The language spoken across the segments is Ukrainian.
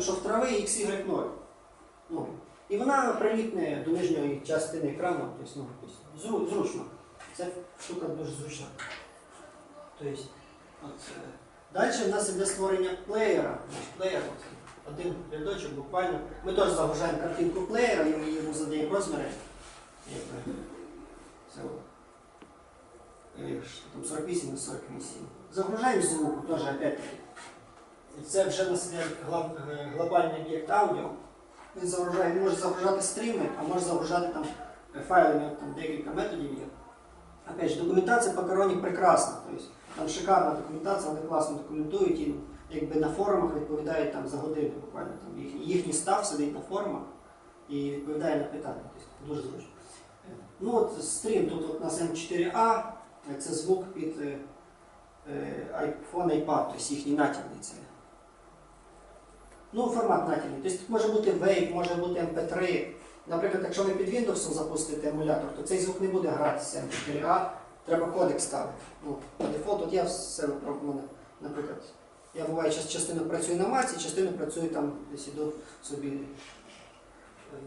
що в трави XY0. Ну, і вона прилітне до нижньої частини екрану, тобто, ну, тобто, зру- зручно. Ця штука дуже зручна. Тобто, е, далі в нас іде створення плеєра. Плеєр, один рядочок буквально. Ми теж загружаємо картинку плеєра, і ми йому задаємо розміри. Це от. Е, що там 48 на 48. Загружаємо звук, теж опять-таки. І Це вже е, глобальний об'єкт аудіо. Він загружає, він може загружати стріми, а може загружати там е, файли, там декілька методів є. Опять же, документація по короні прекрасна. Тобто, там шикарна документація, вони класно документують і якби на форумах відповідають там за годину буквально. Там їхній, їхній став сидить на форумах і відповідає на питання. Тобто, дуже зручно. Ну от стрім тут от у нас М4А, це звук під е, е, iPhone, iPad, тобто їхній натівний це. Ну, формат натівний. Тобто тут може бути Wave, може бути MP3. Наприклад, якщо ви під Windows запустите емулятор, то цей звук не буде гратися М4А, треба кодек ставити. Ну, по дефолту, от я все випробував, наприклад. Я буває час- частину працюю на Маці, частину працюю там, десь іду собі е,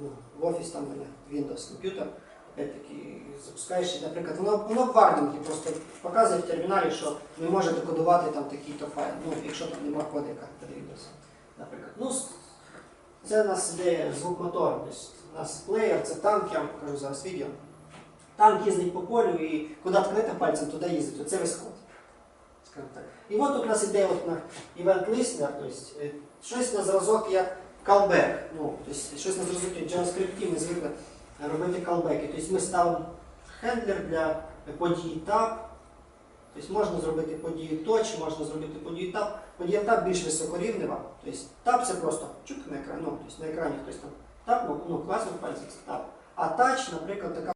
ну, в офіс, там мене Windows комп'ютер. Опять-таки запускаєш, наприклад, воно, воно в вардингі просто показує в терміналі, що не може декодувати там такий-то файл, ну, якщо там немає кодека під Windows. Наприклад. Ну, це у нас іде звук мотору. Тобто у нас плеєр, це танк, я вам покажу зараз відео. Танк їздить по полю і куди ткнете пальцем, туди їздить. Оце весь код. І от у нас іде от на event listener, тобто е, щось на зразок як callback. Ну, тобто щось на зразок як JavaScript ми звикли робити callback. Тобто ми ставимо хендлер для події tab. Тобто можна зробити подію точ, можна зробити подію тап. Подія тап більш високорівнева. Тобто тап це просто чук на екрані, ну, тобто на екрані хтось там тап, ну класно пальцем це тап. А тач, наприклад, така